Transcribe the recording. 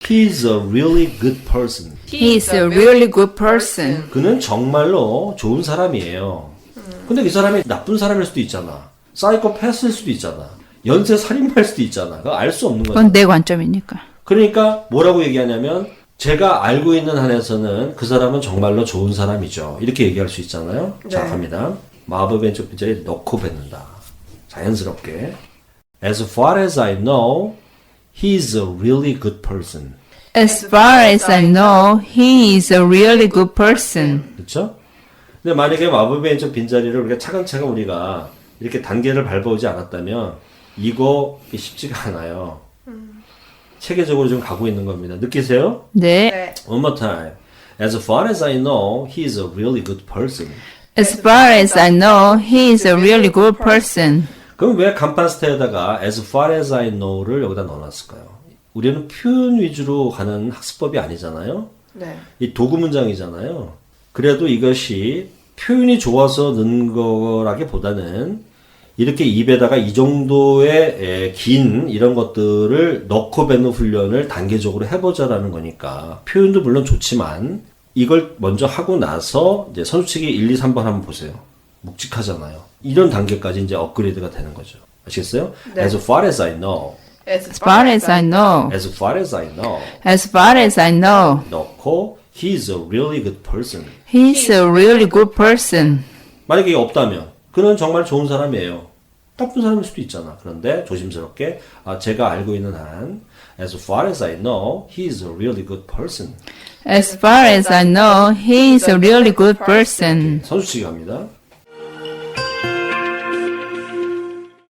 He's a really good person. He is a really good person. 그는 정말로 좋은 사람이에요. 근데 그 사람이 나쁜 사람일 수도 있잖아. 사이코패스일 수도 있잖아. 연쇄 살인마일 수도 있잖아. 그거 알 수 없는 거죠. 그건 내 관점이니까. 그러니까 뭐라고 얘기하냐면 제가 알고 있는 한에서는 그 사람은 정말로 좋은 사람이죠. 이렇게 얘기할 수 있잖아요. 자, 네. 갑니다. 마법 왼쪽 빗자리 넣고 뱉는다. 자연스럽게. As far as I know, he's a really good person. As far as I know, he is a really good person. 그렇죠? 근데 만약에 마법의 왼쪽 빈자리를 우리가 차근차근 우리가 이렇게 단계를 밟아오지 않았다면 이거 쉽지가 않아요. 체계적으로 좀 가고 있는 겁니다. 느끼세요? 네. 네. One more time. As far as I know, he is a really good person. As far as I know, he is a really good person. 그럼 왜 간판 스타에다가 as far as I know를 여기다 넣어놨을까요? 우리는 표현 위주로 가는 학습법이 아니잖아요. 네. 이 도구 문장이잖아요. 그래도 이것이 표현이 좋아서 넣은 거라기보다는 이렇게 입에다가 이 정도의 에, 긴 이런 것들을 넣고 뱉는 훈련을 단계적으로 해보자라는 거니까 표현도 물론 좋지만 이걸 먼저 하고 나서 이제 선수치기 1, 2, 3번 한번 보세요. 묵직하잖아요. 이런 단계까지 이제 업그레이드가 되는 거죠. 아시겠어요? 네. As far as I know, As far as I know, as far as I know, as far as I know, 넣고 he's a really good person. he is a really good person. 만약에 이게 없다면 그는 정말 좋은 사람이에요. 나쁜 사람일 수도 있잖아. 그런데 조심스럽게 아, 제가 알고 있는 한 as far as I know, he is a really good person. As far as I know, he is a really good person. 선수치기 합니다.